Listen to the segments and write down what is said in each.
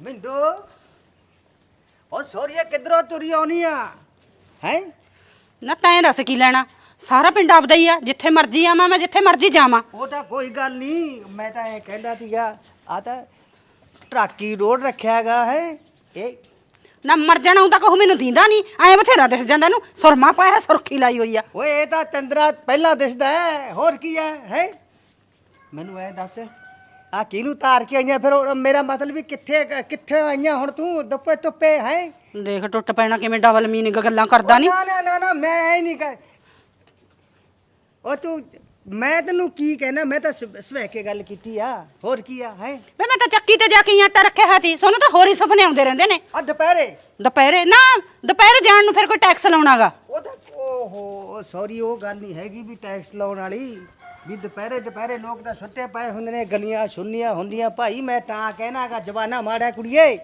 ਮਿੰਦੂ ਉਹ ਸੋਰੀਆ ਕਿੱਧਰੋਂ ਤੁਰੀ ਆਉਣੀ ਆ? ਹੈ? ਨਾ ਤੈਂ ਦੱਸ ਕੀ ਲੈਣਾ? ਸਾਰਾ ਪਿੰਡ ਆਪਦਾ ਹੀ ਆ ਜਿੱਥੇ ਮਰਜ਼ੀ ਆਵਾਂ ਮੈਂ ਜਿੱਥੇ ਮਰਜ਼ੀ ਜਾਵਾਂ। ਉਹ ਤਾਂ ਕੋਈ ਗੱਲ ਨਹੀਂ ਮੈਂ ਤਾਂ ਇਹ ਕਹਿੰਦਾ ਸੀਗਾ ਆ ਤਾਂ ਟਰਾਕੀ ਰੋਡ ਰੱਖਿਆਗਾ ਹੈ? ਇਹ ਨਾ ਮਰ ਜਾਣਾ ਹੁੰਦਾ ਕਹੂ ਮੈਨੂੰ ਦੀਂਦਾ ਨਹੀਂ ਐ ਬਥੇਰਾ ਦਿਸ ਜਾਂਦਾ ਇਹਨੂੰ ਸੁਰਮਾ ਪਾਇਆ ਸੁਰਖੀ ਲਾਈ ਹੋਈ ਆ। ਓਏ ਇਹ ਤਾਂ ਚੰਦਰਾ ਪਹਿਲਾਂ ਦਿਸਦਾ ਹੈ ਹੋਰ ਕੀ ਹੈ ਹੈ? ਮੈਨੂੰ ਐ ਦੱਸ ਆ ਕਿਹਨੂੰ ਤਾਰ ਕੇ ਆਈਆਂ? ਫਿਰ ਉਹ ਮੇਰਾ ਮਤਲਬ ਵੀ ਕਿੱਥੇ ਕਿੱਥੇ ਆਈਆਂ ਹੁਣ ਤੂੰ? ਦੁੱਪੇ ਤੁੱਪੇ ਹੈ? ਦੇਖ ਟੁੱਟ ਪੈਣਾ ਕਿਵੇਂ ਡਬਲ ਮੀਨਿੰਗ ਗੱਲਾਂ ਕਰਦਾ ਨਹੀਂ ਨਾ? ਨਾ ਨਾ ਨਾ ਮੈਂ ਐ ਨਹੀਂ ਕਰ ਉਹ ਤੂੰ ਮੈਂ ਤੈਨੂੰ ਕੀ ਕਹਿਣਾ? ਮੈਂ ਤਾਂ ਸਵ- ਸਵੈ ਕੇ ਗੱਲ ਕੀਤੀ ਆ। ਹੋਰ ਕੀ ਆ ਹੈ? ਵੇ ਮੈਂ ਤਾਂ ਚੱਕੀ ਤੇ ਜਾ ਕੇ ਆਟਾ ਰੱਖਿਆ ਹੋਇਆ ਸੀ ਸੋਨੂੰ ਤਾਂ ਹੋਰ ਹੀ ਸੁਪਨੇ ਆਉਂਦੇ ਰਹਿੰਦੇ ਨੇ। ਆ ਦੁਪਹਿਰੇ? ਦੁਪਹਿਰੇ? ਨਾ ਦੁਪਹਿਰੇ ਜਾਣ ਨੂੰ ਫਿਰ ਕੋਈ ਟੈਕਸ ਲਾਉਣਾਗਾ। ਉਹ ਤਾਂ ਓਹੋ ਸੌਰੀ ਉਹ ਗੱਲ ਨਹੀਂ ਹੈਗੀ ਵੀ ਟੈਕਸ ਲਾਉਣ ਵਾਲੀ। ਵੀ ਦੁਪਹਿਰੇ ਦੁਪਹਿਰੇ ਲੋਕ ਤਾਂ ਸੁੱਤੇ ਪਏ ਹੁੰਦੇ ਨੇ ਗਲੀਆਂ ਸੁੰਨੀਆਂ ਹੁੰਦੀਆਂ ਭਾਈ ਮੈਂ ਤਾਂ ਕਹਿਣਾਗਾ ਜਵਾਨਾ ਮਾੜਾ ਕੁੜੀਏ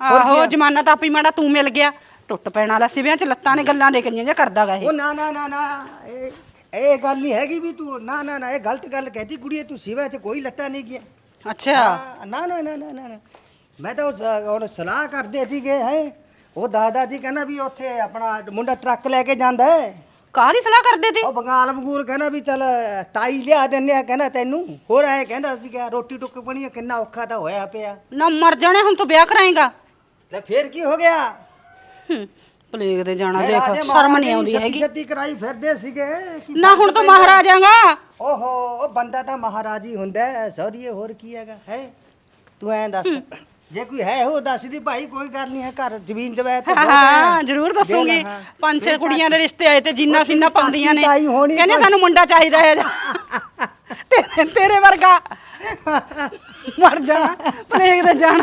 ਆਹੋ ਜਮਾਨਾ ਤਾਂ ਆਪੀ ਮਾੜਾ ਤੂੰ ਮਿਲ ਗਿਆ ਟੁੱਟ ਪੈਣ ਵਾਲਾ ਸਿਵਿਆਂ ਚ ਲੱਤਾਂ ਨੇ ਗੱਲਾਂ ਦੇ ਕਈਆਂ ਜਿਹਾ ਕਰਦਾਗਾ ਇਹ ਉਹ ਨਾ ਨਾ ਨਾ ਨਾ ਇਹ ਇਹ ਗੱਲ ਨਹੀਂ ਹੈਗੀ ਵੀ ਤੂੰ ਨਾ ਨਾ ਨਾ ਇਹ ਗਲਤ ਗੱਲ ਕਹਿਤੀ ਕੁੜੀਏ ਤੂੰ ਸਿਵਾ 'ਚ ਕੋਈ ਲੱਟਾ ਨਹੀਂ ਗਿਆ ਅੱਛਾ ਹਾਂ, ਨਾ ਨਾ ਨਾ ਨਾ ਨਾ ਨਾ। ਮੈਂ ਤਾਂ ਹੁਣ ਸਲਾਹ ਕਰਦੇ ਸੀਗੇ ਹੈ ਉਹ ਦਾਦਾ ਜੀ ਕਹਿੰਦਾ ਵੀ ਉੱਥੇ ਆਪਣਾ ਮੁੰਡਾ ਟਰੱਕ ਲੈ ਕੇ ਜਾਂਦਾ ਹੈ ਕਾਹਦੀ ਸਲਾਹ ਕਰਦੇ ਤੇ? ਉਹ ਬੰਗਾਲ ਬਗੂਰ ਕਹਿੰਦਾ ਵੀ ਚੱਲ ਤਾਈ ਲਿਆ ਦਿੰਨੇ ਆ ਕਹਿੰਦਾ ਤੈਨੂੰ। ਹੋਰ ਐ ਕਹਿੰਦਾ ਸੀਗਾ ਰੋਟੀ ਟੁੱਕ ਬਣੀ ਆ, ਕਿੰਨਾ ਔਖਾ ਤਾਂ ਹੋਇਆ ਪਿਆ। ਨਾ ਮਰ ਜਾਣੇ ਹੁਣ ਤੂੰ ਵਿਆਹ ਕਰਾਏਗਾ। ਲੈ ਫੇਰ ਕੀ ਹੋ ਗਿਆ? ਪਲੇਗ ਦੇ ਜਾਣਾ ਮੈਂ ਦੇਖ ਰਾਜੇ ਸ਼ਰਮ ਮਹਾਰਾਜੇ ਨਹੀਂ ਆਉਂਦੀ ਹੈਗੀ। ਛੱਤੀ ਕਰਾਈ ਫਿਰਦੇ ਸੀਗੇ ਕਿ ਨਾ ਹੁਣ ਤੂੰ ਮਹਾਰਾਜਾਂਗਾ ਓਹੋ ਉਹ ਬੰਦਾ ਤਾਂ ਮਹਾਰਾਜੀ ਹੁੰਦਾ ਹੈ ਸੌਰੀਏ ਹੋਰ ਕੀ ਹੈਗਾ ਹੈ? ਤੂੰ ਐਂ ਦੱਸ। ਜੇ ਕੋਈ ਹੈ ਉਹ ਦੱਸ ਦੀ ਭਾਈ ਕੋਈ ਗੱਲ ਨਹੀਂ ਹੈ ਘਰ ਜ਼ਮੀਨ ਜਵੈਤ ਤਾਂ ਬਹੁਤ ਹਾਂ ਹੈ। ਜ਼ਰੂਰ ਦੱਸੂਗੀ। ਹਾਂ। ਪੰਜ ਛੇ ਮੇਰੀ ਕੁੜੀਆਂ ਦੇ ਰਿਸ਼ਤੇ ਆਏ ਤੇ ਜਿੰਨਾ ਫਿੰਨਾ ਪਾਉਂਦੀਆਂ ਨੇ। ਚਾਚੀ ਤਾਈ ਹੋਣੀ ਕਹਿੰਦੇ ਕੋਈ- ਸਾਨੂੰ ਮੁੰਡਾ ਚਾਹੀਦਾ ਹੈ। ਤੇਰੇ- ਤੇਰੇ ਵਰਗਾ। ਮਰ ਜਾ ਪਲੇਗ ਦੇ ਜਾਣਾ।